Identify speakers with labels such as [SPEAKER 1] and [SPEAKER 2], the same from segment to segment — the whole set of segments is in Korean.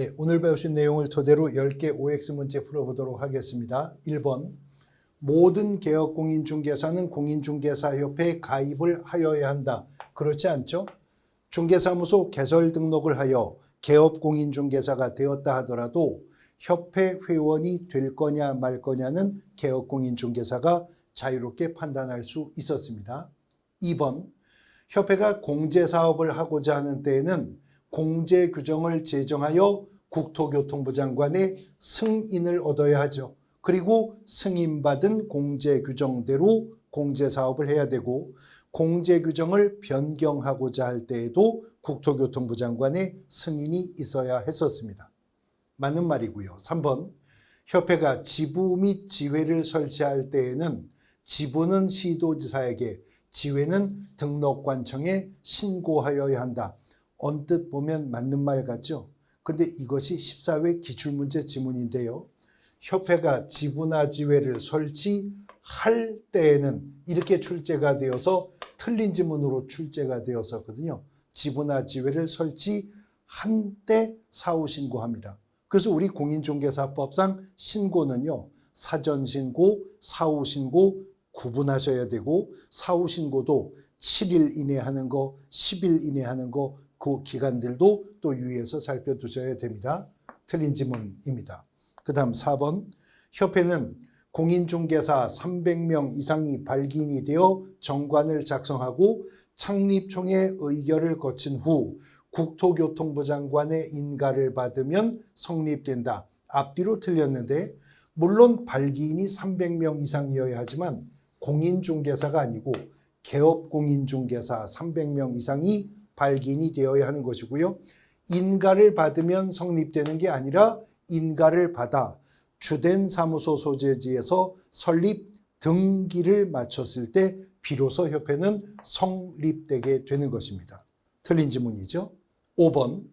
[SPEAKER 1] 네, 오늘 배우신 내용을 토대로 10개 OX 문제 풀어보도록 하겠습니다. 1번 모든 개업 공인중개사는 공인중개사협회에 가입을 하여야 한다. 그렇지 않죠? 중개사무소 개설 등록을 하여 개업 공인중개사가 되었다 하더라도 협회 회원이 될 거냐 말 거냐는 개업 공인중개사가 자유롭게 판단할 수 있었습니다. 2번 협회가 공제 사업을 하고자 하는 때에는 공제 규정을 제정하여 국토교통부 장관의 승인을 얻어야 하죠. 그리고 승인받은 공제 규정대로 공제 사업을 해야 되고 공제 규정을 변경하고자 할 때에도 국토교통부 장관의 승인이 있어야 했었습니다. 맞는 말이고요. 3번 협회가 지부 및 지회를 설치할 때에는 지부는 시도지사에게 지회는 등록관청에 신고하여야 한다. 언뜻 보면 맞는 말 같죠? 근데 이것이 14회 기출문제 지문인데요. 협회가 지부나 지회를 설치할 때에는 이렇게 출제가 되어서 틀린 지문으로 출제가 되었었거든요. 지부나 지회를 설치한 때 사후 신고합니다. 그래서 우리 공인중개사법상 신고는요. 사전 신고, 사후 신고 구분하셔야 되고 사후 신고도 7일 이내 하는 거, 10일 이내 하는 거 그 기간들도 또 유의해서 살펴두셔야 됩니다. 틀린 지문입니다. 그 다음 4번 협회는 공인중개사 300명 이상이 발기인이 되어 정관을 작성하고 창립총회 의결을 거친 후 국토교통부 장관의 인가를 받으면 성립된다. 앞뒤로 틀렸는데 물론 발기인이 300명 이상이어야 하지만 공인중개사가 아니고 개업공인중개사 300명 이상이 발기인이 되어야 하는 것이고요. 인가를 받으면 성립되는 게 아니라 인가를 받아 주된 사무소 소재지에서 설립 등기를 마쳤을 때 비로소 협회는 성립되게 되는 것입니다. 틀린 지문이죠. 5번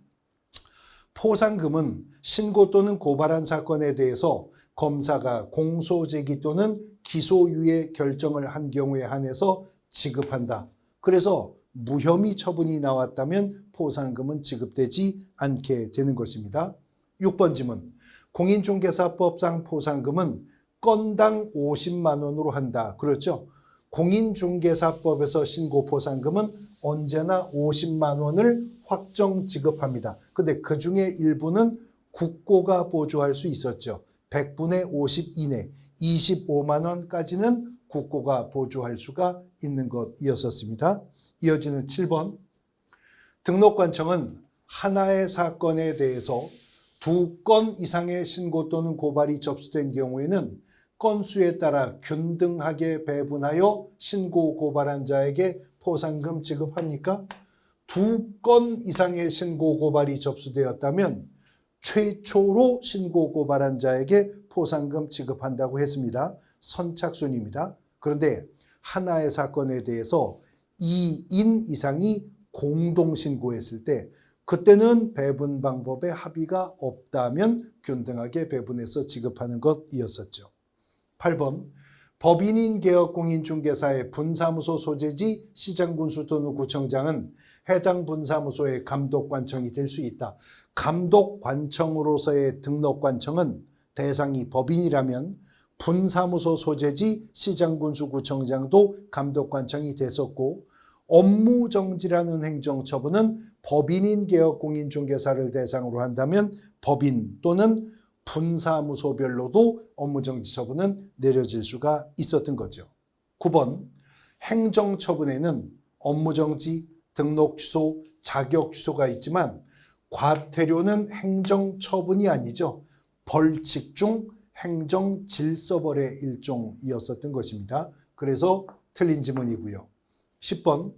[SPEAKER 1] 포상금은 신고 또는 고발한 사건에 대해서 검사가 공소 제기 또는 기소유예 결정을 한 경우에 한해서 지급한다. 그래서 무혐의 처분이 나왔다면 포상금은 지급되지 않게 되는 것입니다. 6번 지문. 공인중개사법상 포상금은 건당 50만 원으로 한다. 그렇죠? 공인중개사법에서 신고 포상금은 언제나 50만 원을 확정 지급합니다. 근데 그 중에 일부는 국고가 보조할 수 있었죠. 100분의 50 이내 25만 원까지는 국고가 보조할 수가 있는 것이었었습니다. 이어지는 7번 등록관청은 하나의 사건에 대해서 두 건 이상의 신고 또는 고발이 접수된 경우에는 건수에 따라 균등하게 배분하여 신고 고발한 자에게 포상금 지급합니까? 두 건 이상의 신고 고발이 접수되었다면 최초로 신고 고발한 자에게 포상금 지급한다고 했습니다. 선착순입니다. 그런데 하나의 사건에 대해서 2인 이상이 공동 신고했을 때 그때는 배분 방법에 합의가 없다면 균등하게 배분해서 지급하는 것이었었죠. 8번 법인인 개업공인중개사의 분사무소 소재지 시장군수 또는 구청장은 해당 분사무소의 감독관청이 될 수 있다. 감독관청으로서의 등록관청은 대상이 법인이라면 분사무소 소재지 시장군수 구청장도 감독관청이 됐었고 업무정지라는 행정처분은 법인인 개업공인 중개사를 대상으로 한다면 법인 또는 분사무소별로도 업무정지 처분은 내려질 수가 있었던 거죠. 9번 행정처분에는 업무정지, 등록 취소, 자격 취소가 있지만 과태료는 행정처분이 아니죠. 벌칙 중 행정 질서벌의 일종이었었던 것입니다. 그래서 틀린 지문이고요. 10번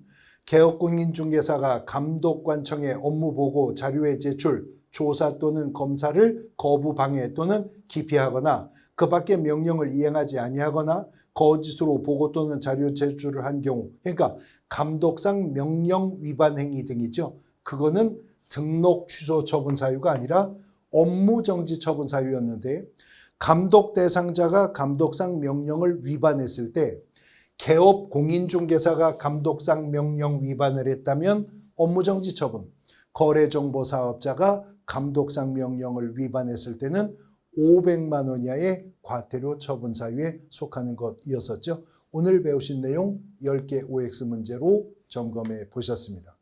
[SPEAKER 1] 개업공인중개사가 감독관청에 업무보고 자료의 제출, 조사 또는 검사를 거부 방해 또는 기피하거나 그 밖에 명령을 이행하지 아니하거나 거짓으로 보고 또는 자료 제출을 한 경우 그러니까 감독상 명령 위반 행위 등이죠. 그거는 등록 취소 처분 사유가 아니라 업무 정지 처분 사유였는데 감독 대상자가 감독상 명령을 위반했을 때 개업 공인중개사가 감독상 명령 위반을 했다면 업무 정지 처분 거래정보 사업자가 감독상 명령을 위반했을 때는 500만 원 이하의 과태료 처분 사유에 속하는 것이었었죠. 오늘 배우신 내용 10개 OX 문제로 점검해 보셨습니다.